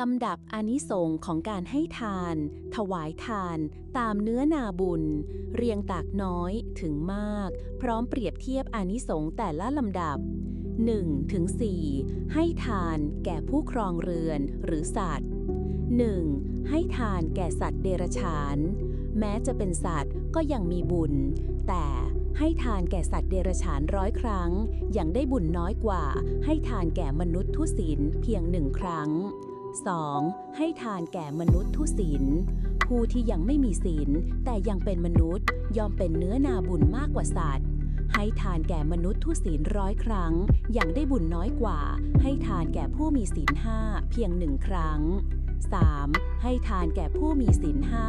ลำดับอานิสงของการให้ทาน ถวายทาน ตามเนื้อนาบุญ เรียงตากน้อยถึงมาก พร้อมเปรียบเทียบอานิสงแต่ละลำดับ 1. ถึง 4 ให้ทานแก่ผู้ครองเรือนหรือสัตว์ 1. ให้ทานแก่สัตว์เดรัจฉาน แม้จะเป็นสัตว์ก็ยังมีบุญ แต่ให้ทานแก่สัตว์เดรัจฉานร้อยครั้ง ยังได้บุญน้อยกว่า ให้ทานแก่มนุษย์ทุศีลเพียงหนึ่งครั้ง 2. ให้ทานแก่มนุษย์ทุศีล ผู้ที่ยังไม่มีศีล แต่ยังเป็นมนุษย์ยอมเป็นเนื้อนาบุญมากกว่าสัตว์ให้ทานแก่มนุษย์ทุศีลร้อยครั้ง ยังได้บุญน้อยกว่า ให้ทานแก่ผู้มีศีลห้าเพียงหนึ่งครั้ง 3. ให้ทานแก่ผู้มีศีลห้า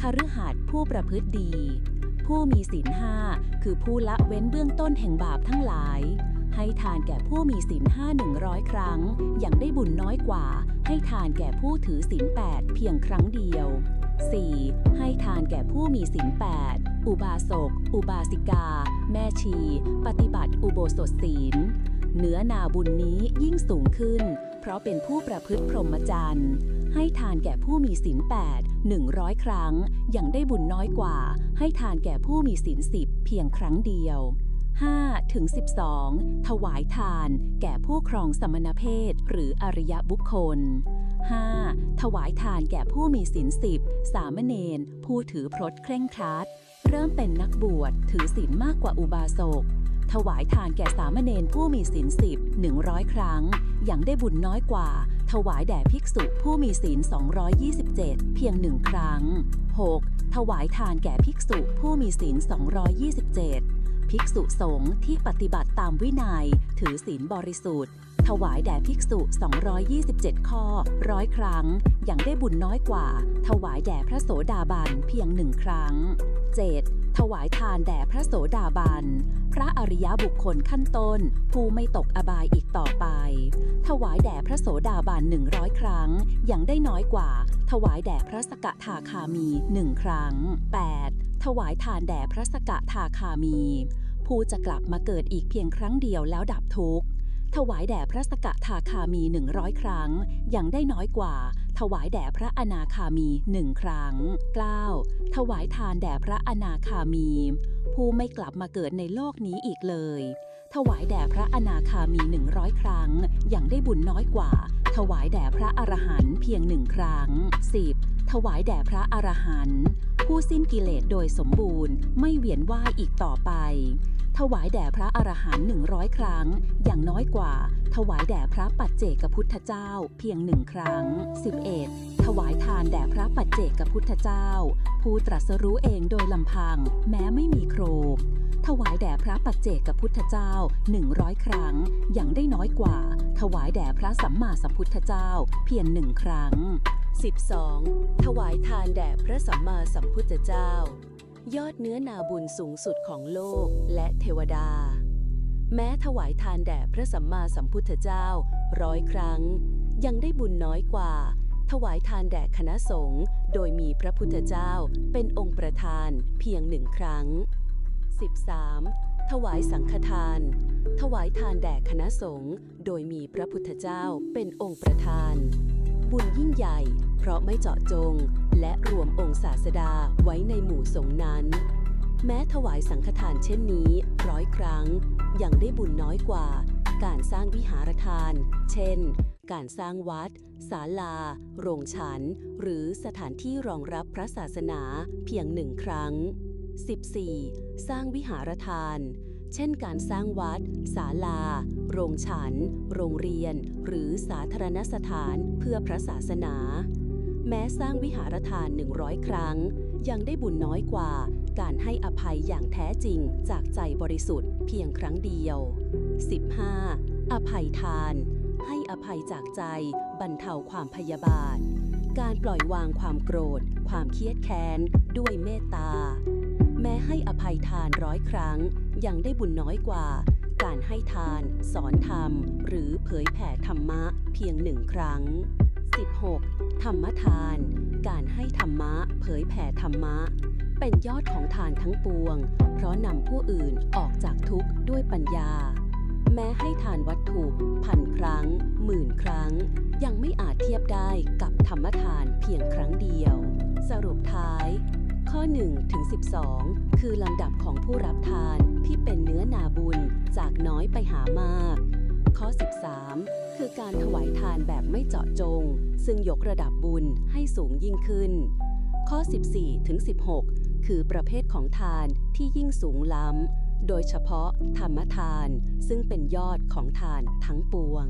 คฤหัสถ์ผู้ประพฤติดี ผู้มีศีลห้าคือผู้ละเว้นเบื้องต้นแห่งบาปทั้งหลาย ให้ทานแก่ผู้มีศีลห้าหนึ่งร้อยครั้ง ยังได้บุญน้อยกว่า ให้ทานแก่ผู้ถือศีลแปดเพียงครั้งเดียว 4. ให้ทานแก่ผู้มีศีลแปดอุบาสก อุบาสิกา แม่ชี ปฏิบัติอุโบสถศีล เนื้อนาบุญนี้ยิ่งสูงขึ้น เพราะเป็นผู้ประพฤติพรหมจรรย์ ให้ทานแก่ผู้มีศีลแปดหนึ่งร้อยครั้ง ยังได้บุญน้อยกว่า ให้ทานแก่ผู้มีศีลสิบเพียงครั้งเดียว 5ถึง12 ถวายทาน แก่ผู้ครองสมณเพศ หรืออริยบุคคล 5. ถวายทานแก่ผู้มีศีลสิบ สามเณร ผู้ถือพรตเคร่งครัด เริ่มเป็นนักบวช ถือศีลมากกว่าอุบาสก ถวายทานแก่สามเณรผู้มีศีลสิบหนึ่งร้อยครั้ง ยังได้บุญน้อยกว่า ถวายแด่ภิกษุผู้มีศีล 227 เพียงหนึ่งครั้ง 6. ถวายทานแก่ภิกษุผู้มีศีล 227 ภิกษุสงฆ์ที่ปฏิบัติตามวินัย ถือศีลบริสุทธิ์ ถวายแด่ภิกษุ 227 ข้อร้อยครั้ง ยังได้บุญน้อยกว่า ถวายแด่พระโสดาบันเพียงหนึ่งครั้ง 7. ถวายทานแด่พระโสดาบัน พระอริยบุคคลขั้นต้น ผู้ไม่ตกอบายอีกต่อไป ถวายแด่พระโสดาบัน100ครั้ง ยังได้น้อยกว่า ถวายแด่พระสกทาคามีหนึ่งครั้ง 8. ถวายทานแด่พระสกทาคามี ผู้จะกลับมาเกิดอีกเพียงครั้งเดียวแล้วดับทุกข์ถวายแด่พระสกทาคามี100ครั้ง ยังได้น้อยกว่า ถวายแด่พระอนาคามีหนึ่งครั้ง 9. ถวายทานแด่พระอนาคามี ผู้ไม่กลับมาเกิดในโลกนี้อีกเลย ถวายแด่พระอนาคามี100ครั้ง ยังได้บุญน้อยกว่า ถวายแด่พระอรหันต์เพียงหนึ่งครั้ง 10. ถวายแด่พระอรหันต์ผู้สิ้นกิเลสโดยสมบูรณ์ ไม่เวียนว่ายอีกต่อไป ถวายแด่พระอรหันต์100ครั้ง อย่างน้อยกว่า ถวายแด่พระปัจเจกพุทธเจ้า เพียงหนึ่งครั้ง 11. ถวายทานแด่พระปัจเจกพุทธเจ้า ผู้ตรัสรู้เองโดยลำพัง แม้ไม่มีโครถวายแด่ ปัจเจกับพุทธเจ้า 100 ครั้ง อย่างได้น้อยกว่า ถวายแด่พระสัมมาสัมพุทธเจ้า เพียงหนึ่งครั้ง 12. ถวายทานแด่พระสัมมาสัมพุทธเจ้า ยอดเนื้อนาบุญสูงสุดของโลกและเทวดา แม้ถวายทานแด่พระสัมมาสัมพุทธเจ้าร้อยครั้ง ยังได้บุญน้อยกว่า ถวายทานแด่คณะสงฆ์โดยมีพระพุทธเจ้าเป็นองค์ประธานเพียงหนึ่งครั้ง 13. ถวายสังฆทาน ถวายทานแด่คณะสงฆ์โดยมีพระพุทธเจ้าเป็นองค์ประธาน บุญยิ่งใหญ่ เพราะไม่เจาะจง และรวมองค์ศาสดาไว้ในหมู่สงฆ์นั้น แม้ถวายสังฆทานเช่นนี้ร้อยครั้ง ยังได้บุญน้อยกว่า การสร้างวิหารทาน เช่น การสร้างวัด ศาลา โรงฉัน หรือสถานที่รองรับพระศาสนาเพียงหนึ่งครั้ง 14. สร้างวิหารทาน เช่นการสร้างวัด ศาลา โรงฉัน โรงเรียน หรือสาธารณสถานเพื่อพระศาสนา แม้สร้างวิหารทาน 100 ครั้ง ยังได้บุญน้อยกว่า การให้อภัยอย่างแท้จริงจากใจบริสุทธิ์เพียงครั้งเดียว 15. อภัยทาน ให้อภัยจากใจบรรเทาความพยาบาท การปล่อยวางความโกรธ ความเครียดแค้น ด้วยเมตตา แม้ให้อภัยทานร้อยครั้ง ยังได้บุญน้อยกว่า การให้ทาน สอนธรรม หรือเผยแผ่ธรรมะเพียงหนึ่งครั้ง 16. ธรรมทาน การให้ธรรมะ เผยแผ่ธรรมะ เป็นยอดของทานทั้งปวง เพราะนำผู้อื่นออกจากทุกข์ด้วยปัญญา แม้ให้ทานวัตถุพันครั้ง หมื่นครั้ง ยังไม่อาจเทียบได้ข้อ 1ถึง12 คือลำดับของผู้รับทานที่เป็นเนื้อนาบุญจากน้อยไปหามาก ข้อ 13 คือการถวายทานแบบไม่เจาะจง ซึ่งยกระดับบุญให้สูงยิ่งขึ้น ข้อ 14ถึง16 คือประเภทของทานที่ยิ่งสูงล้ำ โดยเฉพาะธรรมทาน ซึ่งเป็นยอดของทานทั้งปวง